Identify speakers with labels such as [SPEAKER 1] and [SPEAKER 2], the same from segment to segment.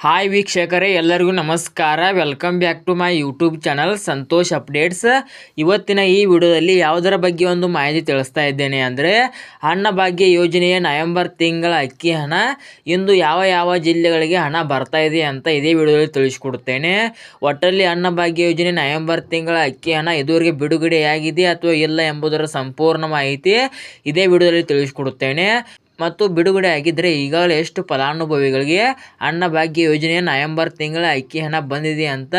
[SPEAKER 1] Hi ವೀಕ್ಷಕರೇ, ಎಲ್ಲರಿಗೂ ನಮಸ್ಕಾರ. Welcome back to my YouTube channel Santosh updates ಇವತ್ತಿನ ಈ ವಿಡಿಯೋದಲ್ಲಿ ಯಾವುದರ ಬಗ್ಗೆ ಒಂದು ಮಾಹಿತಿ ತಿಳಿಸ್ತಾ ಇದ್ದೇನೆ ಅಂದರೆ ಅನ್ನಭಾಗ್ಯ ಯೋಜನೆಯ ನವೆಂಬರ್ ತಿಂಗಳ ಅಕ್ಕಿ ಹಣ, ಇಂದು ಯಾವ ಯಾವ ಜಿಲ್ಲೆಗಳಿಗೆ ಹಣ ಬರ್ತಾ ಇದೆ ಅಂತ ಇದೇ ವಿಡಿಯೋದಲ್ಲಿ ತಿಳಿಸ್ಕೊಡ್ತೇನೆ. ಒಟ್ಟಲ್ಲಿ ಅನ್ನಭಾಗ್ಯ ಯೋಜನೆ ನವೆಂಬರ್ ತಿಂಗಳ ಅಕ್ಕಿ ಹಣ ಇದುವರೆಗೆ ಬಿಡುಗಡೆಯಾಗಿದೆ ಅಥವಾ ಇಲ್ಲ ಎಂಬುದರ ಸಂಪೂರ್ಣ ಮಾಹಿತಿ ಇದೇ ವಿಡಿಯೋದಲ್ಲಿ ತಿಳಿಸ್ಕೊಡುತ್ತೇನೆ ಮತ್ತು ಬಿಡುಗಡೆ ಆಗಿದ್ದರೆ ಈಗಾಗಲೇ ಎಷ್ಟು ಫಲಾನುಭವಿಗಳಿಗೆ ಅನ್ನಭಾಗ್ಯ ಯೋಜನೆಯ ನವೆಂಬರ್ ತಿಂಗಳ ಅಕ್ಕಿ ಹಣ ಬಂದಿದೆ ಅಂತ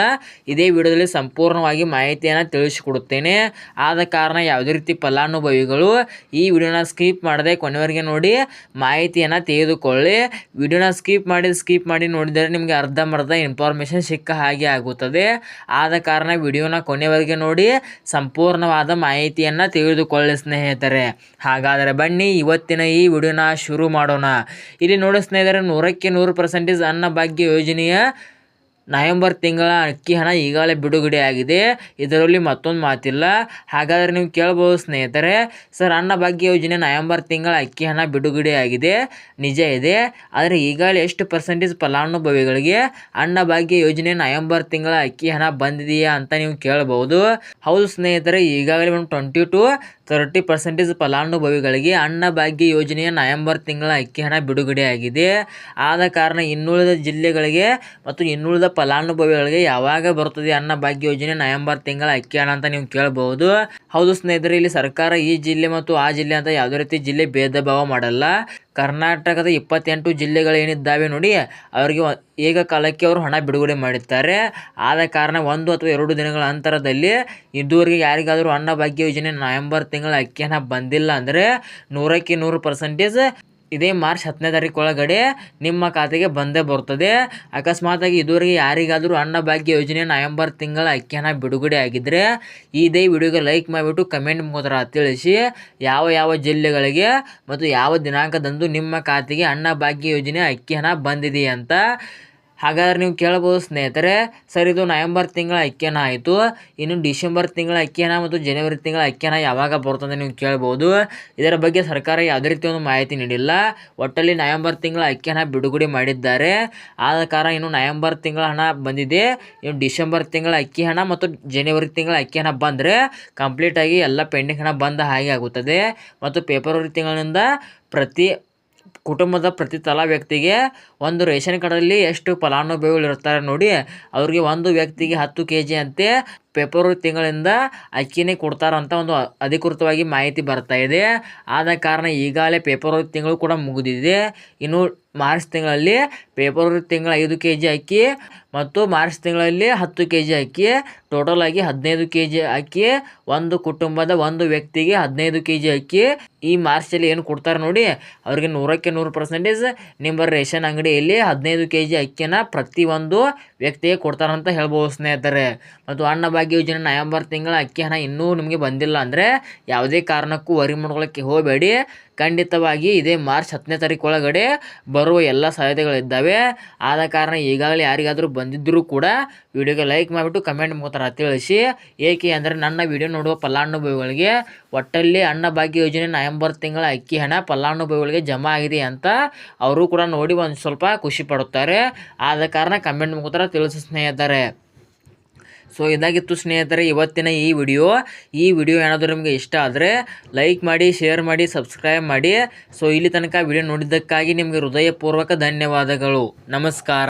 [SPEAKER 1] ಇದೇ ವಿಡಿಯೋದಲ್ಲಿ ಸಂಪೂರ್ಣವಾಗಿ ಮಾಹಿತಿಯನ್ನು ತಿಳಿಸಿಕೊಡುತ್ತೇನೆ. ಆದ ಕಾರಣ ಯಾವುದೇ ರೀತಿ ಫಲಾನುಭವಿಗಳು ಈ ವಿಡಿಯೋನ ಸ್ಕಿಪ್ ಮಾಡದೆ ಕೊನೆವರೆಗೆ ನೋಡಿ ಮಾಹಿತಿಯನ್ನು ತೆಗೆದುಕೊಳ್ಳಿ. ವಿಡಿಯೋನ ಸ್ಕಿಪ್ ಮಾಡಿ ಸ್ಕಿಪ್ ಮಾಡಿ ನೋಡಿದರೆ ನಿಮಗೆ ಅರ್ಧಂಬರ್ಧ ಇನ್ಫಾರ್ಮೇಷನ್ ಸಿಕ್ಕ ಹಾಗೆ ಆಗುತ್ತದೆ. ಆದ ಕಾರಣ ವಿಡಿಯೋನ ಕೊನೆವರೆಗೆ ನೋಡಿ ಸಂಪೂರ್ಣವಾದ ಮಾಹಿತಿಯನ್ನು ತಿಳಿದುಕೊಳ್ಳಿ ಸ್ನೇಹಿತರೆ. ಹಾಗಾದರೆ ಬನ್ನಿ ಇವತ್ತಿನ ಈ ವಿಡಿಯೋನ ಶುರು ಮಾಡೋಣ. ಇಲ್ಲಿ ನೋಡಿ ಸ್ನೇಹಿತರೆ ನೂರಕ್ಕೆ ನೂರು ಪರ್ಸೆಂಟೇಜ್ ಅನ್ನಭಾಗ್ಯ ಯೋಜನೆಯ ನವೆಂಬರ್ ತಿಂಗಳ ಅಕ್ಕಿ ಹಣ ಈಗಾಗಲೇ ಬಿಡುಗಡೆ ಆಗಿದೆ. ಇದರಲ್ಲಿ ಮತ್ತೊಂದು ಮಾತಿಲ್ಲ. ಹಾಗಾದರೆ ನೀವು ಕೇಳ್ಬೋದು ಸ್ನೇಹಿತರೆ, ಸರ್ ಅನ್ನಭಾಗ್ಯ ಯೋಜನೆ ನವೆಂಬರ್ ತಿಂಗಳ ಅಕ್ಕಿ ಹಣ ಬಿಡುಗಡೆ ಆಗಿದೆ. ನಿಜ ಇದೆ. ಆದರೆ ಈಗಾಗಲೇ ಎಷ್ಟು ಪರ್ಸೆಂಟೇಜ್ ಫಲಾನುಭವಿಗಳಿಗೆ ಅನ್ನಭಾಗ್ಯ ಯೋಜನೆ ನವೆಂಬರ್ ತಿಂಗಳ ಅಕ್ಕಿ ಹಣ ಬಂದಿದೆಯಾ ಅಂತ ನೀವು ಕೇಳಬಹುದು ಹೌದು ಸ್ನೇಹಿತರೆ, ಈಗಾಗಲೇ ಒಂದು ಟ್ವೆಂಟಿ ಟು ತರ್ಟಿ ಪರ್ಸೆಂಟೇಜ್ ಫಲಾನುಭವಿಗಳಿಗೆ ಅನ್ನಭಾಗ್ಯ ಯೋಜನೆಯ ನವೆಂಬರ್ ತಿಂಗಳ ಅಕ್ಕಿ ಹಣ ಬಿಡುಗಡೆಯಾಗಿದೆ ಆದ ಕಾರಣ ಇನ್ನುಳಿದ ಜಿಲ್ಲೆಗಳಿಗೆ ಮತ್ತು ಇನ್ನುಳಿದ ಫಲಾನುಭವಿಗಳಿಗೆ ಯಾವಾಗ ಬರುತ್ತದೆ ಅನ್ನಭಾಗ್ಯ ಯೋಜನೆ ನವೆಂಬರ್ ತಿಂಗಳ ಅಕ್ಕಿ ಹಣ ಅಂತ ನೀವು ಕೇಳಬಹುದು ಹೌದು ಸ್ನೇಹಿತರೆ, ಇಲ್ಲಿ ಸರ್ಕಾರ ಈ ಜಿಲ್ಲೆ ಮತ್ತು ಆ ಜಿಲ್ಲೆ ಅಂತ ಯಾವುದೇ ರೀತಿ ಜಿಲ್ಲೆ ಭೇದ ಭಾವ ಮಾಡಲ್ಲ. ಕರ್ನಾಟಕದ ಇಪ್ಪತ್ತೆಂಟು ಜಿಲ್ಲೆಗಳೇನಿದ್ದಾವೆ ನೋಡಿ, ಅವರಿಗೆ ಏಕಕಾಲಕ್ಕೆ ಅವರು ಹಣ ಬಿಡುಗಡೆ ಮಾಡಿರ್ತಾರೆ ಆದ ಕಾರಣ ಒಂದು ಅಥವಾ ಎರಡು ದಿನಗಳ ಅಂತರದಲ್ಲಿ ಇದುವರೆಗೆ ಯಾರಿಗಾದರೂ ಅನ್ನ ಭಾಗ್ಯ ಯೋಜನೆ ನವೆಂಬರ್ ತಿಂಗಳ ಅಕ್ಕಿ ಹಣ ಬಂದಿಲ್ಲ ಅಂದರೆ ನೂರಕ್ಕೆ ನೂರು ಪರ್ಸೆಂಟೇಜ್ ಇದೇ ಮಾರ್ಚ್ ಹತ್ತನೇ ತಾರೀಕು ಒಳಗಡೆ ನಿಮ್ಮ ಖಾತೆಗೆ ಬಂದೇ ಬರ್ತದೆ. ಅಕಸ್ಮಾತಾಗಿ ಇದುವರೆಗೆ ಯಾರಿಗಾದರೂ ಅನ್ನಭಾಗ್ಯ ಯೋಜನೆ ನವೆಂಬರ್ ತಿಂಗಳ ಅಕ್ಕಿ ಹಣ ಬಿಡುಗಡೆ ಆಗಿದ್ದರೆ ಇದೇ ವಿಡಿಯೋಗೆ ಲೈಕ್ ಮಾಡಿಬಿಟ್ಟು ಕಮೆಂಟ್ ಮುಖಾಂತರ ತಿಳಿಸಿ ಯಾವ ಯಾವ ಜಿಲ್ಲೆಗಳಿಗೆ ಮತ್ತು ಯಾವ ದಿನಾಂಕದಂದು ನಿಮ್ಮ ಖಾತೆಗೆ ಅನ್ನಭಾಗ್ಯ ಯೋಜನೆ ಅಕ್ಕಿ ಹಣ ಬಂದಿದೆ ಅಂತ ಹಾಗಾದ್ರೆ ನೀವು ಕೇಳ್ಬೋದು ಸ್ನೇಹಿತರೆ, ಸರ್ ಇದು ನವೆಂಬರ್ ತಿಂಗಳ ಐಕ್ಯನ ಆಯಿತು. ಇನ್ನು ಡಿಸೆಂಬರ್ ತಿಂಗಳ ಐಕ್ಯನ ಮತ್ತು ಜನವರಿ ತಿಂಗಳ ಐಕ್ಯನ ಯಾವಾಗ ಬರ್ತದೆ ನೀವು ಕೇಳ್ಬೋದು. ಇದರ ಬಗ್ಗೆ ಸರ್ಕಾರ ಯಾವುದೇ ರೀತಿ ಒಂದು ಮಾಹಿತಿ ನೀಡಿಲ್ಲ. ಒಟ್ಟಲ್ಲಿ ನವೆಂಬರ್ ತಿಂಗಳ ಐಕ್ಯನ ಬಿಡುಗಡೆ ಮಾಡಿದ್ದಾರೆ. ಆದ ಕಾರಣ ಇನ್ನು ನವೆಂಬರ್ ತಿಂಗಳ ಹಣ ಬಂದಿದೆ. ಇನ್ನು ಡಿಸೆಂಬರ್ ತಿಂಗಳ ಅಕ್ಕಿ ಹಣ ಮತ್ತು ಜನವರಿ ತಿಂಗಳ ಅಕ್ಕಿ ಹಣ ಬಂದರೆ ಕಂಪ್ಲೀಟಾಗಿ ಎಲ್ಲ ಪೆಂಡಿಂಗ್ ಹಣ ಬಂದ ಹಾಗೆ ಆಗುತ್ತದೆ. ಮತ್ತು ಫೆಬ್ರವರಿ ತಿಂಗಳಿನಿಂದ ಪ್ರತಿ ಕುಟುಂಬದ ಪ್ರತಿ ತಲಾ ವ್ಯಕ್ತಿಗೆ ಒಂದು ರೇಷನ್ ಕಾರ್ಡಲ್ಲಿ ಎಷ್ಟು ಫಲಾನುಭವಿಗಳು ಇರ್ತಾರೆ ನೋಡಿ, ಅವ್ರಿಗೆ ಒಂದು ವ್ಯಕ್ತಿಗೆ ಹತ್ತು ಕೆ ಜಿ ಅಂತೆ ಫೆಬ್ರವರಿ ತಿಂಗಳಿಂದ ಅಕ್ಕಿನೇ ಕೊಡ್ತಾರಂತ ಒಂದು ಅಧಿಕೃತವಾಗಿ ಮಾಹಿತಿ ಬರ್ತಾ ಇದೆ. ಆದ ಕಾರಣ ಈಗಾಗಲೇ ಫೆಬ್ರವರಿ ತಿಂಗಳು ಕೂಡ ಮುಗಿದಿದೆ. ಇನ್ನು ಮಾರ್ಚ್ ತಿಂಗಳಲ್ಲಿ ಫೆಬ್ರವರಿ ತಿಂಗಳ ಐದು ಕೆ ಜಿ ಅಕ್ಕಿ ಮತ್ತು ಮಾರ್ಚ್ ತಿಂಗಳಲ್ಲಿ ಹತ್ತು ಕೆ ಜಿ ಅಕ್ಕಿ, ಟೋಟಲ್ ಆಗಿ ಹದಿನೈದು ಕೆ ಜಿ ಅಕ್ಕಿ, ಒಂದು ಕುಟುಂಬದ ಒಂದು ವ್ಯಕ್ತಿಗೆ ಹದಿನೈದು ಕೆ ಜಿ ಅಕ್ಕಿ. ಈ ಮಾರ್ಚಲ್ಲಿ ಏನು ಕೊಡ್ತಾರೆ ನೋಡಿ, ಅವ್ರಿಗೆ ನೂರಕ್ಕೆ ನೂರು ಪರ್ಸೆಂಟೇಜ್ ನಿಮ್ಮ ರೇಷನ್ ಅಂಗಡಿಯಲ್ಲಿ ಹದಿನೈದು ಕೆ ಜಿ ಅಕ್ಕಿನ ಪ್ರತಿಯೊಂದು ವ್ಯಕ್ತಿಗೆ ಕೊಡ್ತಾರಂತ ಹೇಳ್ಬೋದು ಸ್ನೇಹಿತರೆ. ಮತ್ತು ಅನ್ನಭಾಗ್ಯ ಯೋಜನೆ ನವೆಂಬರ್ ತಿಂಗಳ ಅಕ್ಕಿ ಹಣ ಇನ್ನೂ ನಿಮಗೆ ಬಂದಿಲ್ಲ ಅಂದರೆ ಯಾವುದೇ ಕಾರಣಕ್ಕೂ ವರಿ ಮಾಡ್ಕೊಳ್ಳೋಕ್ಕೆ ಹೋಗಬೇಡಿ. ಖಂಡಿತವಾಗಿ ಇದೇ ಮಾರ್ಚ್ ಹತ್ತನೇ ತಾರೀಕು ಒಳಗಡೆ ಬರುವ ಎಲ್ಲ ಸಾಧ್ಯತೆಗಳಿದ್ದಾವೆ. ಆದ ಕಾರಣ ಈಗಾಗಲೇ ಯಾರಿಗಾದರೂ ಬಂದಿದ್ದರೂ ಕೂಡ ವಿಡಿಯೋಗೆ ಲೈಕ್ ಮಾಡಿಬಿಟ್ಟು ಕಮೆಂಟ್ ಮುಖಾಂತರ ತಿಳಿಸಿ. ಏಕೆ ಅಂದರೆ ನನ್ನ ವಿಡಿಯೋ ನೋಡುವ ಫಲಾನುಭವಿಗಳಿಗೆ ಒಟ್ಟಲ್ಲಿ ಅನ್ನಭಾಗ್ಯ ಯೋಜನೆ ನವೆಂಬರ್ ತಿಂಗಳ ಅಕ್ಕಿ ಹಣ ಫಲಾನುಭವಿಗಳಿಗೆ ಜಮಾ ಆಗಿದೆ ಅಂತ ಅವರು ಕೂಡ ನೋಡಿ ಒಂದು ಸ್ವಲ್ಪ ಖುಷಿ ಪಡುತ್ತಾರೆ. ಆದ ಕಾರಣ ಕಮೆಂಟ್ ಮುಖಾಂತರ ತಿಳಿಸಿ ಸ್ನೇಹಿತರೆ. ಸೊ ಇದಾಗಿತ್ತು ಸ್ನೇಹಿತರೆ, ಇವತ್ತಿನ ಈ ವಿಡಿಯೋ. ಈ ವಿಡಿಯೋ ಏನಾದರೂ ನಿಮಗೆ ಇಷ್ಟ ಆದರೆ ಲೈಕ್ ಮಾಡಿ ಶೇರ್ ಮಾಡಿ ಸಬ್ಸ್ಕ್ರೈಬ್ ಮಾಡಿ. ಸೊ ಇಲ್ಲಿ ತನಕ ವಿಡಿಯೋ ನೋಡಿದ್ದಕ್ಕಾಗಿ ನಿಮಗೆ ಹೃದಯಪೂರ್ವಕ ಧನ್ಯವಾದಗಳು. ನಮಸ್ಕಾರ.